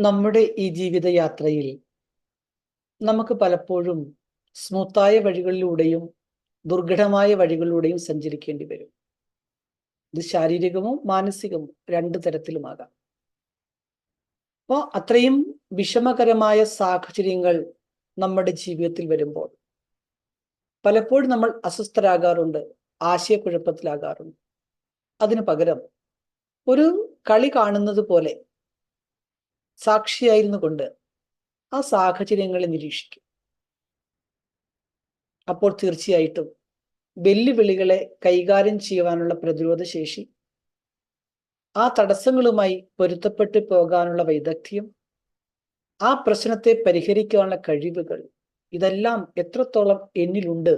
നമ്മുടെ ഈ ജീവിതയാത്രയിൽ നമുക്ക് പലപ്പോഴും സ്മൂത്തായ വഴികളിലൂടെയും ദുർഘടമായ വഴികളിലൂടെയും സഞ്ചരിക്കേണ്ടി വരും. ഇത് ശാരീരികമോ മാനസികമോ രണ്ട് തരത്തിലുമാകാം. അപ്പോൾ അത്രയും വിഷമകരമായ സാഹചര്യങ്ങൾ നമ്മുടെ ജീവിതത്തിൽ വരുമ്പോൾ പലപ്പോഴും നമ്മൾ അസ്വസ്ഥരാകാറുണ്ട് ആശയക്കുഴപ്പത്തിലാകാറുണ്ട്. അതിനു പകരം ഒരു കളി കാണുന്നത് പോലെ സാക്ഷിയായിരുന്നു കൊണ്ട് ആ സാഹചര്യങ്ങളെ നിരീക്ഷിക്കും. അപ്പോൾ തീർച്ചയായിട്ടും വെല്ലുവിളികളെ കൈകാര്യം ചെയ്യുവാനുള്ള പ്രതിരോധ ശേഷി ആ തടസ്സങ്ങളുമായി പൊരുത്തപ്പെട്ടു പോകാനുള്ള വൈദഗ്ധ്യം ആ പ്രശ്നത്തെ പരിഹരിക്കാനുള്ള കഴിവുകൾ ഇതെല്ലാം എത്രത്തോളം എന്നിലുണ്ട്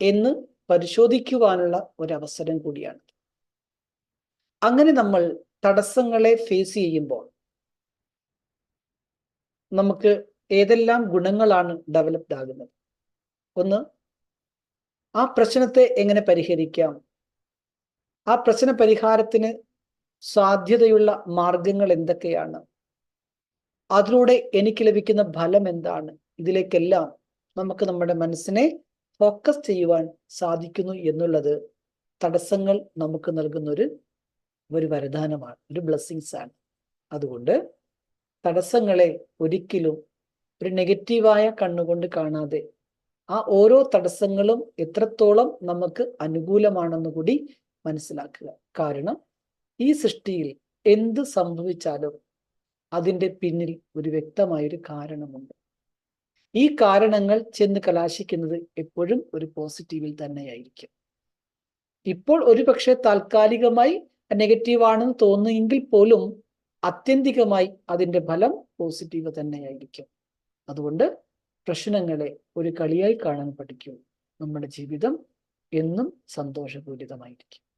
എന്ന് പരിശോധിക്കുവാനുള്ള ഒരവസരം കൂടിയാണ്. അങ്ങനെ നമ്മൾ തടസ്സങ്ങളെ ഫേസ് ചെയ്യുമ്പോൾ നമുക്ക് ഏതെല്ലാം ഗുണങ്ങളാണ് ഡെവലപ്ഡ് ആകുന്നത്? ഒന്ന് ആ പ്രശ്നത്തെ എങ്ങനെ പരിഹരിക്കാം? ആ പ്രശ്ന പരിഹാരത്തിന് സാധ്യതയുള്ള മാർഗങ്ങൾ എന്തൊക്കെയാണ്? അതിലൂടെ എനിക്ക് ലഭിക്കുന്ന ഫലം എന്താണ്? ഇതിലേക്കെല്ലാം നമുക്ക് നമ്മുടെ മനസ്സിനെ ഫോക്കസ് ചെയ്യുവാൻ സാധിക്കുന്നു എന്നുള്ളത് തടസ്സങ്ങൾ നമുക്ക് നൽകുന്ന ഒരു ഒരു വരദാനമാണ് ഒരു ബ്ലെസ്സിങ്സ് ആണ്. അതുകൊണ്ട് തടസ്സങ്ങളെ ഒരിക്കലും ഒരു നെഗറ്റീവായ കണ്ണുകൊണ്ട് കാണാതെ ആ ഓരോ തടസ്സങ്ങളും എത്രത്തോളം നമുക്ക് അനുകൂലമാണെന്ന് കൂടി മനസ്സിലാക്കുക. കാരണം ഈ സൃഷ്ടിയിൽ എന്ത് സംഭവിച്ചാലും അതിന്റെ പിന്നിൽ ഒരു വ്യക്തമായൊരു കാരണമുണ്ട്. ഈ കാരണങ്ങൾ ചെന്ന് കലാശിക്കുന്നത് എപ്പോഴും ഒരു പോസിറ്റീവിൽ തന്നെയായിരിക്കും. ഇപ്പോൾ ഒരു പക്ഷേ താൽക്കാലികമായി നെഗറ്റീവ് ആണെന്ന് തോന്നുമെങ്കിൽ പോലും അത്യന്തികമായി അതിന്റെ ഫലം പോസിറ്റീവ് തന്നെയായിരിക്കും. അതുകൊണ്ട് പ്രശ്നങ്ങളെ ഒരു കളിയായി കാണാൻ പഠിക്കൂ. നമ്മുടെ ജീവിതം എന്നും സന്തോഷപൂരിതമായിരിക്കും.